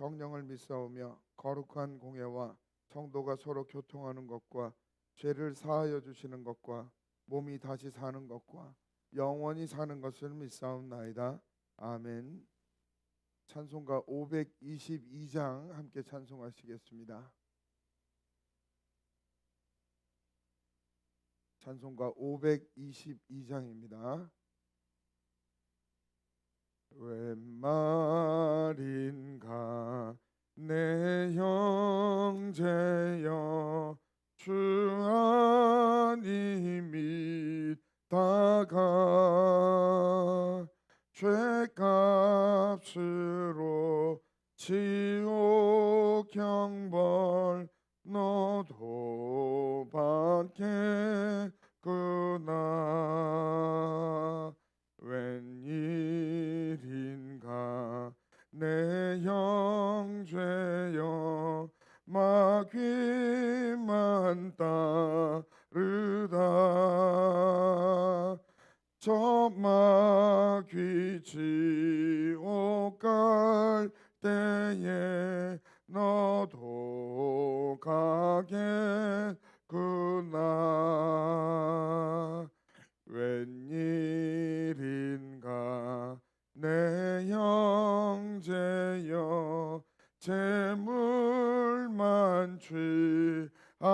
성령을 믿사오며 거룩한 공예와 성도가 서로 교통하는 것과 죄를 사하여 주시는 것과 몸이 다시 사는 것과 영원히 사는 것을 믿사옵나이다. 아멘. 찬송가 522장 함께 찬송하시겠습니다. 찬송가 522장입니다. 웬 말인가 내 형제여 주 안이 믿다가 죄값으로 지옥 형벌 너도 받겠구나. 웬일인가 내 형제여 마귀만 따르다. 저 마귀 지옥 갈 때에 너도 가겠구나. 웬일인가 내 형제여 재물만 취하다.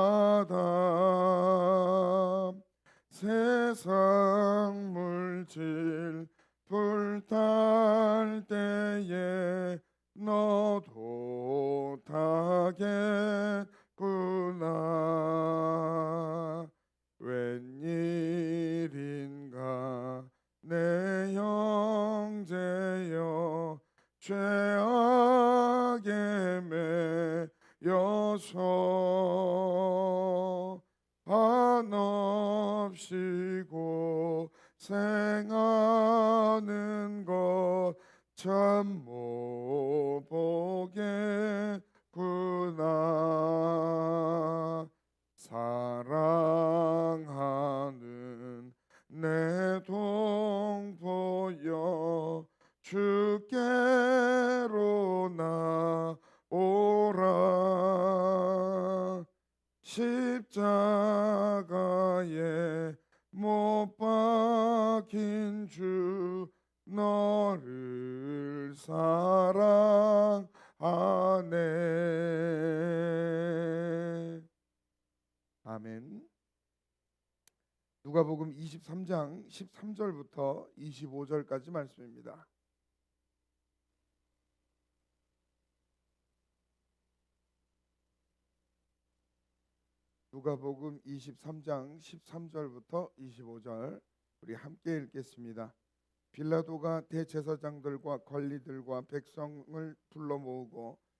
세상 물질 불탈 때에 너도 타겠구나 죄악에 매여서 한없이 고생하는 것 참 못 보겠 아멘 누가복음 23장 13절부터 25절까지 말씀입니다. 누가복음 23장 13절부터 25절 우리 함께 읽겠습니다. 빌라도가 대제사장들과 관리들과 백성을 불러 모으고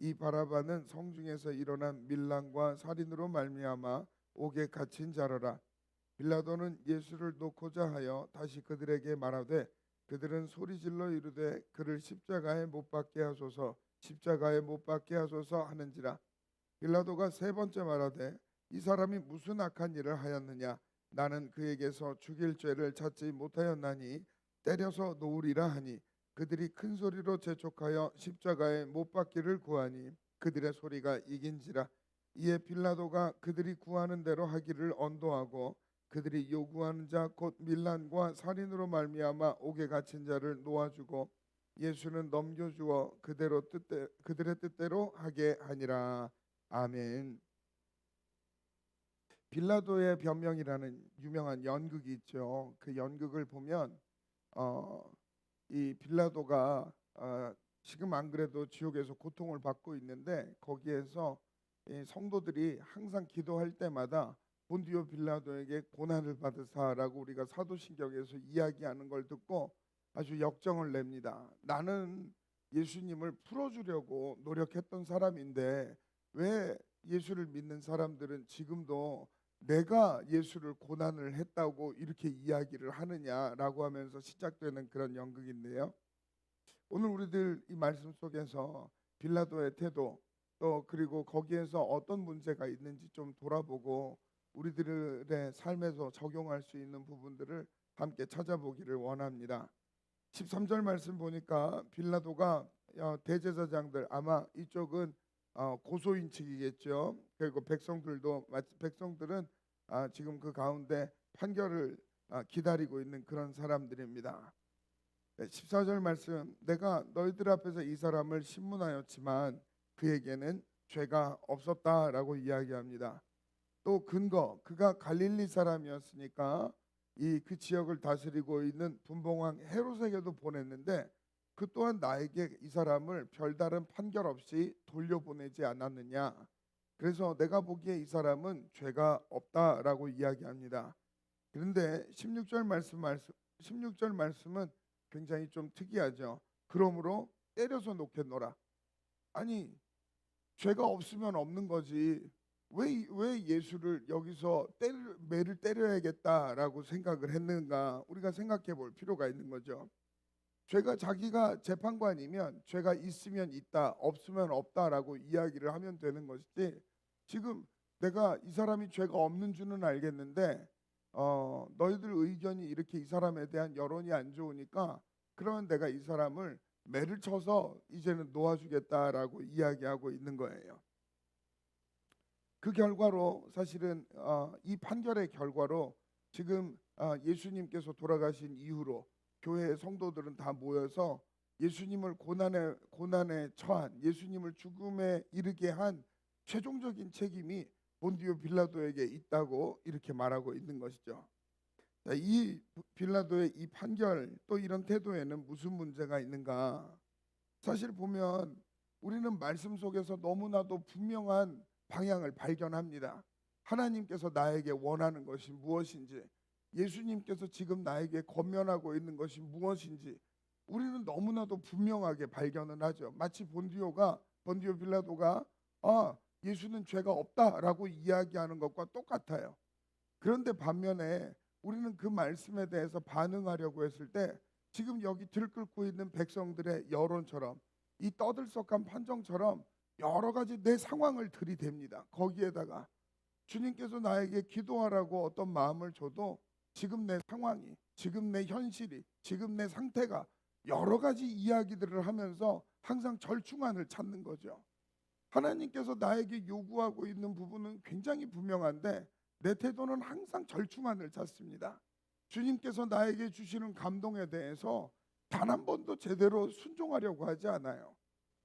이 바라바는 성중에서 일어난 밀랑과 살인으로 말미암아 옥에 갇힌 자라라. 빌라도는 예수를 놓고자 하여 다시 그들에게 말하되 그들은 소리질러 이르되 그를 십자가에 못 박게 하소서 십자가에 못 박게 하소서 하는지라 빌라도가 세 번째 말하되 이 사람이 무슨 악한 일을 하였느냐 나는 그에게서 죽일 죄를 찾지 못하였나니 때려서 놓으리라 하니 그들이 큰 소리로 재촉하여 십자가에 못 박기를 구하니 그들의 소리가 이긴지라 이에 빌라도가 그들이 구하는 대로 하기를 언도하고 그들이 요구하는 자 곧 밀란과 살인으로 말미암아 옥에 갇힌 자를 놓아주고 예수는 넘겨주어 그대로 뜻대, 그들의 뜻대로 하게 하니라. 아멘. 빌라도의 변명이라는 유명한 연극이 있죠. 그 연극을 보면 어, 이 빌라도가 어, 지금 안 그래도 지옥에서 고통을 받고 있는데 거기에서 이 성도들이 항상 기도할 때마다 본디오 빌라도에게 고난을 받으사라고 우리가 사도신경에서 이야기하는 걸 듣고 아주 역정을 냅니다. 나는 예수님을 풀어주려고 노력했던 사람인데 왜 예수를 믿는 사람들은 지금도 내가 예수를 고난을 했다고 이렇게 이야기를 하느냐라고 하면서 시작되는 그런 연극인데요. 오늘 우리들 이 말씀 속에서 빌라도의 태도 또 그리고 거기에서 어떤 문제가 있는지 좀 돌아보고 우리들의 삶에서 적용할 수 있는 부분들을 함께 찾아보기를 원합니다. 13절 말씀 보니까 빌라도가 어, 대제사장들 아마 이쪽은 어, 고소인 측이겠죠. 그리고 백성들도 백성들은 아, 지금 그 가운데 판결을 아, 기다리고 있는 그런 사람들입니다. 네, 14절 말씀 내가 너희들 앞에서 이 사람을 신문하였지만 그에게는 죄가 없었다라고 이야기합니다. 또 근거 그가 갈릴리 사람이었으니까 이 그 지역을 다스리고 있는 분봉왕 헤롯에게도 보냈는데 그 또한 나에게 이 사람을 별다른 판결 없이 돌려보내지 않았느냐. 그래서 내가 보기에 이 사람은 죄가 없다라고 이야기합니다. 그런데 16절 말씀 말씀 16절 말씀은 굉장히 좀 특이하죠. 그러므로 때려서 놓겠노라. 아니 죄가 없으면 없는 거지. 왜, 왜 예수를 여기서 때려, 매를 때려야겠다라고 생각을 했는가 우리가 생각해 볼 필요가 있는 거죠. 죄가 자기가 재판관이면 죄가 있으면 있다 없으면 없다라고 이야기를 하면 되는 것이지 지금 내가 이 사람이 죄가 없는 줄은 알겠는데 어, 너희들 의견이 이렇게 이 사람에 대한 여론이 안 좋으니까 그러면 내가 이 사람을 매를 쳐서 이제는 놓아주겠다라고 이야기하고 있는 거예요. 그 결과로 사실은 어, 이 판결의 결과로 지금 어, 예수님께서 돌아가신 이후로 교회의 성도들은 다 모여서 예수님을 고난에 고난에 처한 예수님을 죽음에 이르게 한 최종적인 책임이 본디오 빌라도에게 있다고 이렇게 말하고 있는 것이죠. 자, 이 빌라도의 이 판결 또 이런 태도에는 무슨 문제가 있는가? 사실 보면 우리는 말씀 속에서 너무나도 분명한 방향을 발견합니다. 하나님께서 나에게 원하는 것이 무엇인지, 예수님께서 지금 나에게 권면하고 있는 것이 무엇인지 우리는 너무나도 분명하게 발견을 하죠. 마치 본디오가 본디오 빌라도가 아 예수는 죄가 없다라고 이야기하는 것과 똑같아요. 그런데 반면에 우리는 그 말씀에 대해서 반응하려고 했을 때 지금 여기 들끓고 있는 백성들의 여론처럼 이 떠들썩한 판정처럼 여러 가지 내 상황을 들이댑니다. 거기에다가 주님께서 나에게 기도하라고 어떤 마음을 줘도 지금 내 상황이, 지금 내 현실이, 지금 내 상태가 여러 가지 이야기들을 하면서 항상 절충안을 찾는 거죠. 하나님께서 나에게 요구하고 있는 부분은 굉장히 분명한데 내 태도는 항상 절충안을 찾습니다. 주님께서 나에게 주시는 감동에 대해서 단 한 번도 제대로 순종하려고 하지 않아요.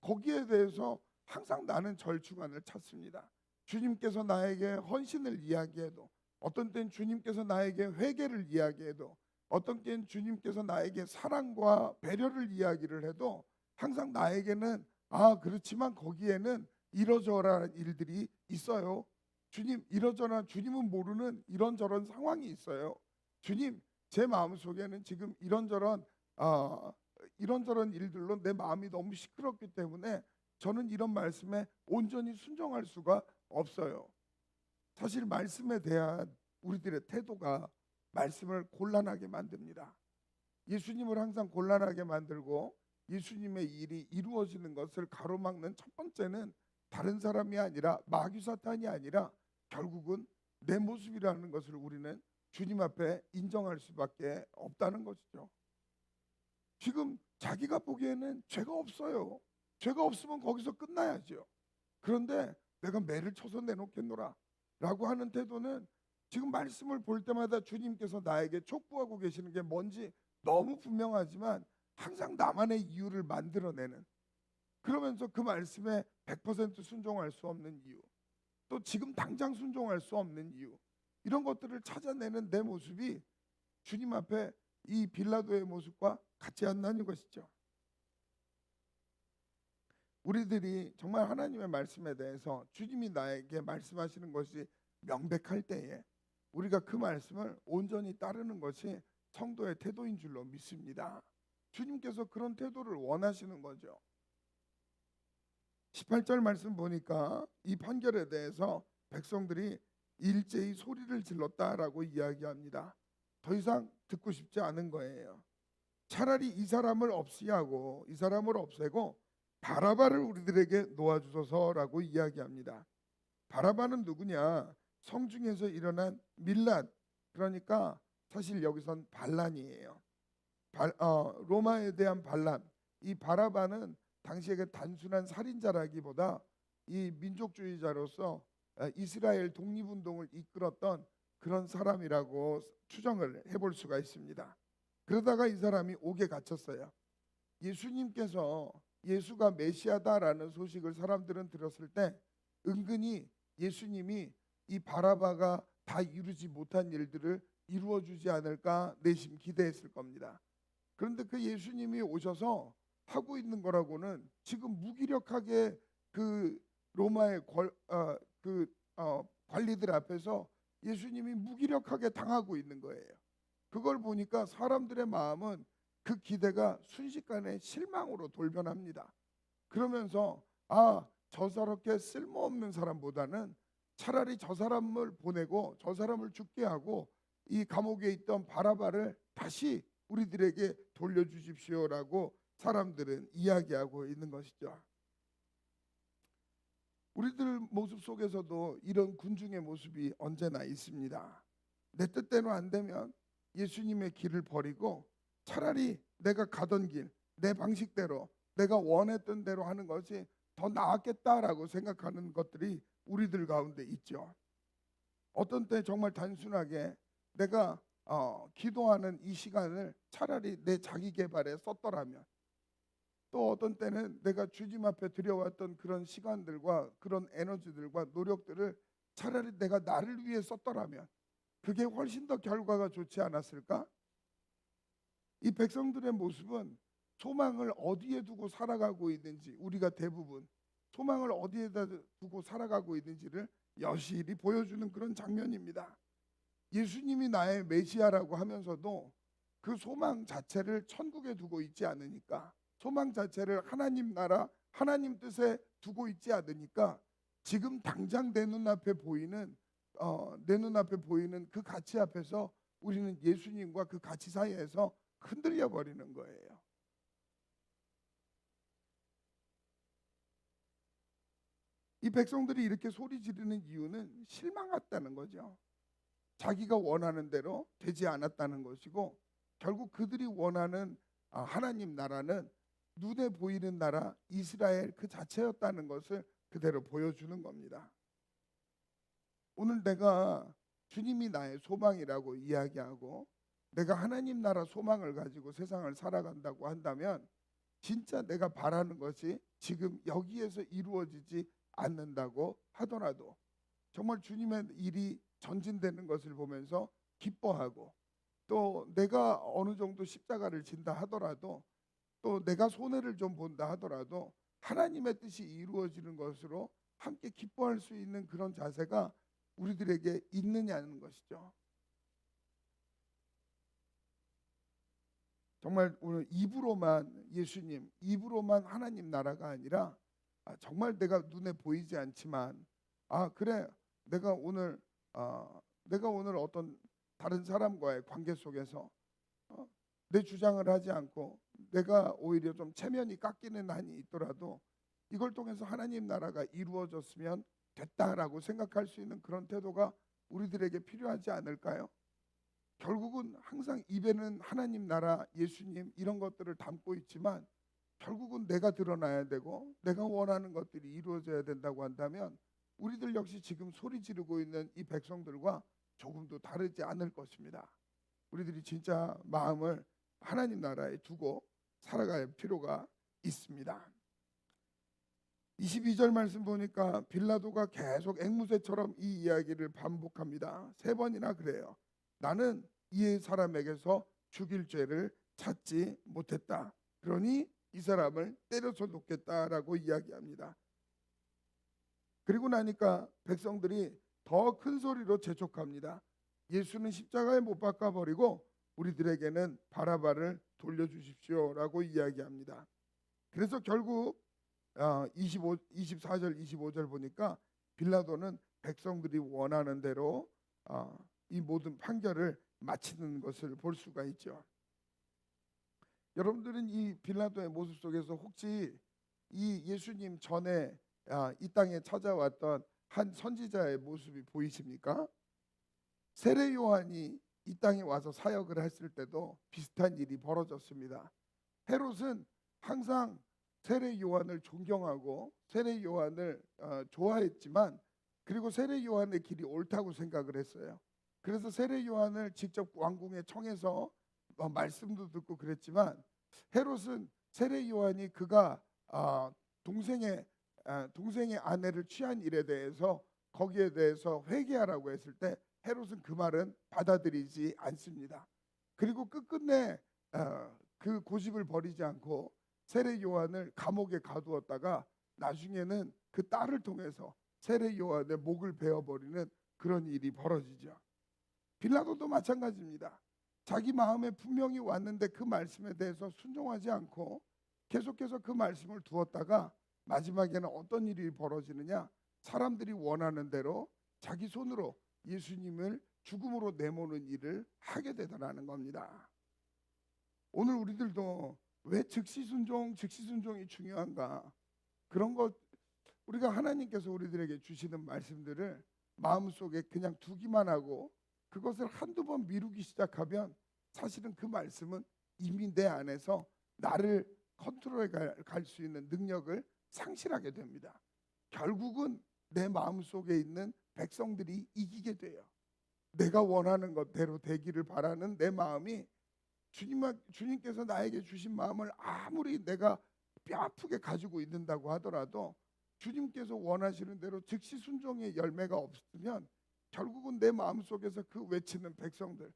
거기에 대해서 항상 나는 절충안을 찾습니다. 주님께서 나에게 헌신을 이야기해도 어떤 땐 주님께서 나에게 회개를 이야기해도 어떤 때는 주님께서 나에게 사랑과 배려를 이야기를 해도 항상 나에게는 아 그렇지만 거기에는 이러저러한 일들이 있어요. 주님 이러저러한 주님은 모르는 이런저런 상황이 있어요. 주님 제 마음 속에는 지금 이런저런 아 이런저런 일들로 내 마음이 너무 시끄럽기 때문에 저는 이런 말씀에 온전히 순종할 수가 없어요. 사실 말씀에 대한 우리들의 태도가 말씀을 곤란하게 만듭니다. 예수님을 항상 곤란하게 만들고 예수님의 일이 이루어지는 것을 가로막는 첫 번째는 다른 사람이 아니라 마귀 사탄이 아니라 결국은 내 모습이라는 것을 우리는 주님 앞에 인정할 수밖에 없다는 것이죠. 지금 자기가 보기에는 죄가 없어요. 죄가 없으면 거기서 끝나야죠. 그런데 내가 매를 쳐서 내놓겠노라 라고 하는 태도는 지금 말씀을 볼 때마다 주님께서 나에게 촉구하고 계시는 게 뭔지 너무 분명하지만 항상 나만의 이유를 만들어내는 그러면서 그 말씀에 100% 순종할 수 없는 이유 또 지금 당장 순종할 수 없는 이유 이런 것들을 찾아내는 내 모습이 주님 앞에 이 빌라도의 모습과 같지 않나는 것이죠. 우리들이 정말 하나님의 말씀에 대해서 주님이 나에게 말씀하시는 것이 명백할 때에 우리가 그 말씀을 온전히 따르는 것이 성도의 태도인 줄로 믿습니다. 주님께서 그런 태도를 원하시는 거죠. 18절 말씀 보니까 이 판결에 대해서 백성들이 일제히 소리를 질렀다라고 이야기합니다. 더 이상 듣고 싶지 않은 거예요. 차라리 이 사람을 없이하고 이 사람을 없애고 바라바를 우리들에게 놓아주소서라고 이야기합니다. 바라바는 누구냐? 성중에서 일어난 밀란 그러니까 사실 여기선 반란이에요. 발, 어, 로마에 대한 반란. 이 바라바는 당시에 그 단순한 살인자라기보다 이 민족주의자로서 어, 이스라엘 독립운동을 이끌었던 그런 사람이라고 추정을 해볼 수가 있습니다. 그러다가 이 사람이 옥에 갇혔어요. 예수님께서 예수가 메시아다라는 소식을 사람들은 들었을 때 은근히 예수님이 이 바라바가 다 이루지 못한 일들을 이루어 주지 않을까 내심 기대했을 겁니다. 그런데 그 예수님이 오셔서 하고 있는 거라고는 지금 무기력하게 그 로마의 권, 어, 그 어, 관리들 앞에서 예수님이 무기력하게 당하고 있는 거예요. 그걸 보니까 사람들의 마음은 그 기대가 순식간에 실망으로 돌변합니다. 그러면서 아, 저 저렇게 쓸모없는 사람보다는 차라리 저 사람을 보내고 저 사람을 죽게 하고 이 감옥에 있던 바라바를 다시 우리들에게 돌려주십시오라고 사람들은 이야기하고 있는 것이죠. 우리들 모습 속에서도 이런 군중의 모습이 언제나 있습니다. 내 뜻대로 안 되면 예수님의 길을 버리고 차라리 내가 가던 길, 내 방식대로 내가 원했던 대로 하는 것이 더 나았겠다라고 생각하는 것들이 우리들 가운데 있죠. 어떤 때 정말 단순하게 내가 어, 기도하는 이 시간을 차라리 내 자기 개발에 썼더라면 또 어떤 때는 내가 주님 앞에 들여왔던 그런 시간들과 그런 에너지들과 노력들을 차라리 내가 나를 위해 썼더라면 그게 훨씬 더 결과가 좋지 않았을까? 이 백성들의 모습은 소망을 어디에 두고 살아가고 있는지 우리가 대부분 소망을 어디에다 두고 살아가고 있는지를 여실히 보여주는 그런 장면입니다. 예수님이 나의 메시아라고 하면서도 그 소망 자체를 천국에 두고 있지 않으니까 소망 자체를 하나님 나라 하나님 뜻에 두고 있지 않으니까 지금 당장 내 눈앞에 보이는 어, 내 눈앞에 보이는 그 가치 앞에서 우리는 예수님과 그 가치 사이에서 흔들려 버리는 거예요. 이 백성들이 이렇게 소리 지르는 이유는 실망했다는 거죠. 자기가 원하는 대로 되지 않았다는 것이고 결국 그들이 원하는 아, 하나님 나라는 눈에 보이는 나라 이스라엘 그 자체였다는 것을 그대로 보여주는 겁니다. 오늘 내가 주님이 나의 소망이라고 이야기하고 내가 하나님 나라 소망을 가지고 세상을 살아간다고 한다면 진짜 내가 바라는 것이 지금 여기에서 이루어지지 않는다고 하더라도 정말 주님의 일이 전진되는 것을 보면서 기뻐하고 또 내가 어느 정도 십자가를 진다 하더라도 또 내가 손해를 좀 본다 하더라도 하나님의 뜻이 이루어지는 것으로 함께 기뻐할 수 있는 그런 자세가 우리들에게 있느냐는 것이죠. 정말 오늘 입으로만 예수님, 입으로만 하나님 나라가 아니라 아, 정말 내가 눈에 보이지 않지만 아 그래 내가 오늘 아, 내가 오늘 어떤 다른 사람과의 관계 속에서 어, 내 주장을 하지 않고 내가 오히려 좀 체면이 깎이는 한이 있더라도 이걸 통해서 하나님 나라가 이루어졌으면 됐다라고 생각할 수 있는 그런 태도가 우리들에게 필요하지 않을까요? 결국은 항상 입에는 하나님 나라, 예수님 이런 것들을 담고 있지만 결국은 내가 드러나야 되고 내가 원하는 것들이 이루어져야 된다고 한다면 우리들 역시 지금 소리 지르고 있는 이 백성들과 조금도 다르지 않을 것입니다. 우리들이 진짜 마음을 하나님 나라에 두고 살아갈 필요가 있습니다. 22절 말씀 보니까 빌라도가 계속 앵무새처럼 이 이야기를 반복합니다. 세 번이나 그래요. 나는 이 사람에게서 죽일 죄를 찾지 못했다. 그러니 이 사람을 때려서 놓겠다라고 이야기합니다. 그리고 나니까 백성들이 더 큰 소리로 재촉합니다. 예수는 십자가에 못 박아 버리고 우리들에게는 바라바를 돌려주십시오라고 이야기합니다. 그래서 결국 아, 25, 24절, 25절 보니까 빌라도는 백성들이 원하는 대로 아, 이 모든 판결을 마치는 것을 볼 수가 있죠. 여러분들은 이 빌라도의 모습 속에서 혹시 이 예수님 전에 아, 이 땅에 찾아왔던 한 선지자의 모습이 보이십니까? 세례 요한이 이 땅에 와서 사역을 했을 때도 비슷한 일이 벌어졌습니다. 헤롯은 항상 세례 요한을 존경하고 세례 요한을 어, 좋아했지만 그리고 세례 요한의 길이 옳다고 생각을 했어요. 그래서 세례 요한을 직접 왕궁에 청해서 어, 말씀도 듣고 그랬지만 헤롯은 세례 요한이 그가 아, 동생의 아, 동생의 아내를 취한 일에 대해서 거기에 대해서 회개하라고 했을 때 헤롯은 그 말은 받아들이지 않습니다. 그리고 끝끝내 어, 그 고집을 버리지 않고 세례 요한을 감옥에 가두었다가 나중에는 그 딸을 통해서 세례 요한의 목을 베어 버리는 그런 일이 벌어지죠. 빌라도도 마찬가지입니다. 자기 마음에 분명히 왔는데 그 말씀에 대해서 순종하지 않고 계속해서 그 말씀을 두었다가 마지막에는 어떤 일이 벌어지느냐? 사람들이 원하는 대로 자기 손으로 예수님을 죽음으로 내모는 일을 하게 되더라는 겁니다. 오늘 우리들도 왜 즉시 순종, 즉시 순종이 중요한가? 그런 것 우리가 하나님께서 우리들에게 주시는 말씀들을 마음속에 그냥 두기만 하고 그것을 한두 번 미루기 시작하면 사실은 그 말씀은 이미 내 안에서 나를 컨트롤해 갈 수 있는 능력을 상실하게 됩니다. 결국은 내 마음 속에 있는 백성들이 이기게 돼요. 내가 원하는 것대로 되기를 바라는 내 마음이 주님 주님께서 나에게 주신 마음을 아무리 내가 뼈 아프게 가지고 있는다고 하더라도 주님께서 원하시는 대로 즉시 순종의 열매가 없으면 결국은 내 마음 속에서 그 외치는 백성들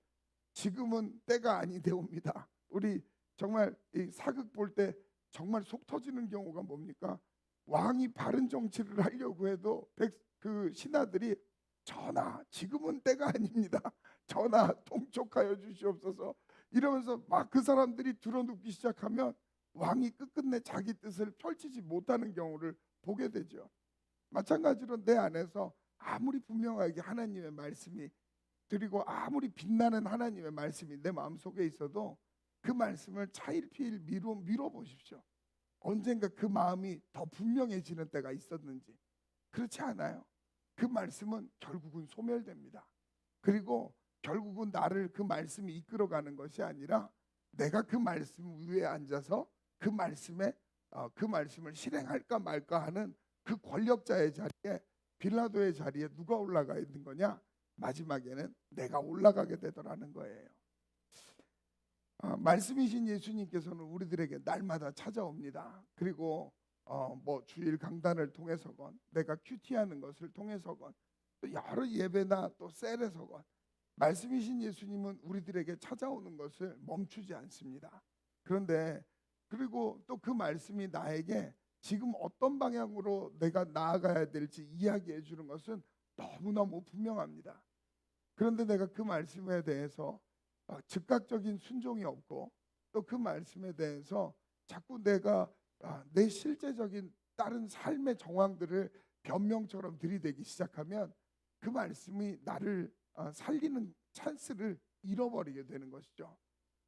지금은 때가 아니되옵니다. 우리 정말 이 사극 볼 때 정말 속 터지는 경우가 뭡니까? 왕이 바른 정치를 하려고 해도 백, 그 신하들이 전하 지금은 때가 아닙니다. 전하 통촉하여 주시옵소서 이러면서 막 그 사람들이 들어눕기 시작하면 왕이 끝끝내 자기 뜻을 펼치지 못하는 경우를 보게 되죠. 마찬가지로 내 안에서 아무리 분명하게 하나님의 말씀이 그리고 아무리 빛나는 하나님의 말씀이 내 마음속에 있어도 그 말씀을 차일피일 미뤄, 미뤄 보십시오. 언젠가 그 마음이 더 분명해지는 때가 있었는지 그렇지 않아요. 그 말씀은 결국은 소멸됩니다. 그리고 결국은 나를 그 말씀이 이끌어가는 것이 아니라 내가 그 말씀 위에 앉아서 그 말씀에 어, 그 말씀을 실행할까 말까 하는 그 권력자의 자리에 빌라도의 자리에 누가 올라가 있는 거냐? 마지막에는 내가 올라가게 되더라는 거예요. 어, 말씀이신 예수님께서는 우리들에게 날마다 찾아옵니다. 그리고 어, 뭐 주일 강단을 통해서건 내가 큐티하는 것을 통해서건 또 여러 예배나 또 셀에서건 말씀이신 예수님은 우리들에게 찾아오는 것을 멈추지 않습니다. 그런데 그리고 또 그 말씀이 나에게 지금 어떤 방향으로 내가 나아가야 될지 이야기해 주는 것은 너무너무 분명합니다. 그런데 내가 그 말씀에 대해서 어, 즉각적인 순종이 없고 또 그 말씀에 대해서 자꾸 내가 아, 내 실제적인 다른 삶의 정황들을 변명처럼 들이대기 시작하면 그 말씀이 나를 어, 살리는 찬스를 잃어버리게 되는 것이죠.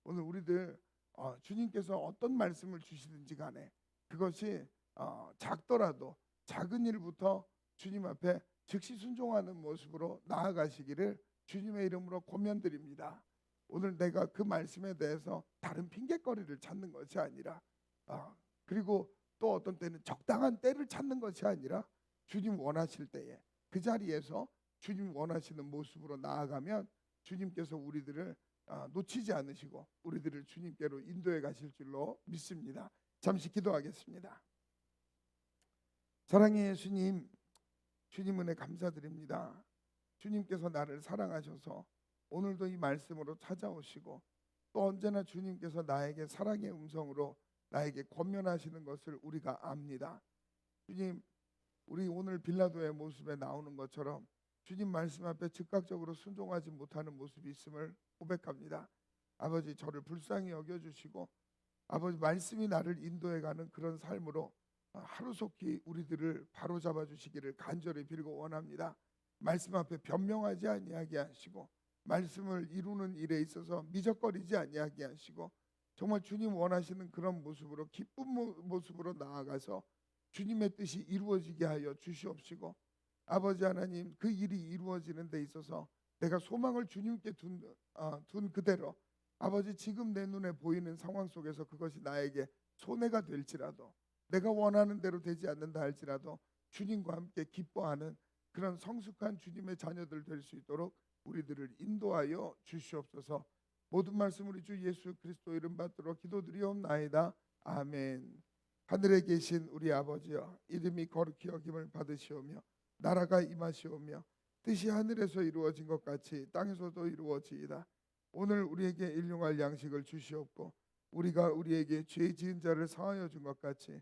오늘 우리들 어, 주님께서 어떤 말씀을 주시든지 간에 그것이 어, 작더라도 작은 일부터 주님 앞에 즉시 순종하는 모습으로 나아가시기를 주님의 이름으로 권면드립니다. 오늘 내가 그 말씀에 대해서 다른 핑계거리를 찾는 것이 아니라 어, 그리고 또 어떤 때는 적당한 때를 찾는 것이 아니라 주님 원하실 때에 그 자리에서 주님 원하시는 모습으로 나아가면 주님께서 우리들을 아, 놓치지 않으시고 우리들을 주님께로 인도해 가실 줄로 믿습니다. 잠시 기도하겠습니다. 사랑의 예수님, 주님 은혜 감사드립니다. 주님께서 나를 사랑하셔서 오늘도 이 말씀으로 찾아오시고 또 언제나 주님께서 나에게 사랑의 음성으로 나에게 권면하시는 것을 우리가 압니다. 주님, 우리 오늘 빌라도의 모습에 나오는 것처럼 주님 말씀 앞에 즉각적으로 순종하지 못하는 모습이 있음을 고백합니다. 아버지 저를 불쌍히 여겨 주시고 아버지 말씀이 나를 인도해 가는 그런 삶으로 하루속히 우리들을 바로 잡아 주시기를 간절히 빌고 원합니다. 말씀 앞에 변명하지 아니하게 하시고 말씀을 이루는 일에 있어서 미적거리지 아니하게 하시고 정말 주님 원하시는 그런 모습으로 기쁜 모- 모습으로 나아가서 주님의 뜻이 이루어지게 하여 주시옵시고 아버지 하나님 그 일이 이루어지는 데 있어서 내가 소망을 주님께 둔, 아, 둔 그대로 아버지 지금 내 눈에 보이는 상황 속에서 그것이 나에게 손해가 될지라도 내가 원하는 대로 되지 않는다 할지라도 주님과 함께 기뻐하는 그런 성숙한 주님의 자녀들 될 수 있도록 우리들을 인도하여 주시옵소서. 모든 말씀 우리 주 예수 그리스도 이름 받들어 기도드리옵나이다. 아멘. 하늘에 계신 우리 아버지여 이름이 거룩히 여김을 받으시오며 나라가 임하시오며 뜻이 하늘에서 이루어진 것 같이 땅에서도 이루어지이다. 오늘 우리에게 일용할 양식을 주시옵고 우리가 우리에게 죄 지은 자를 사하여 준 것 같이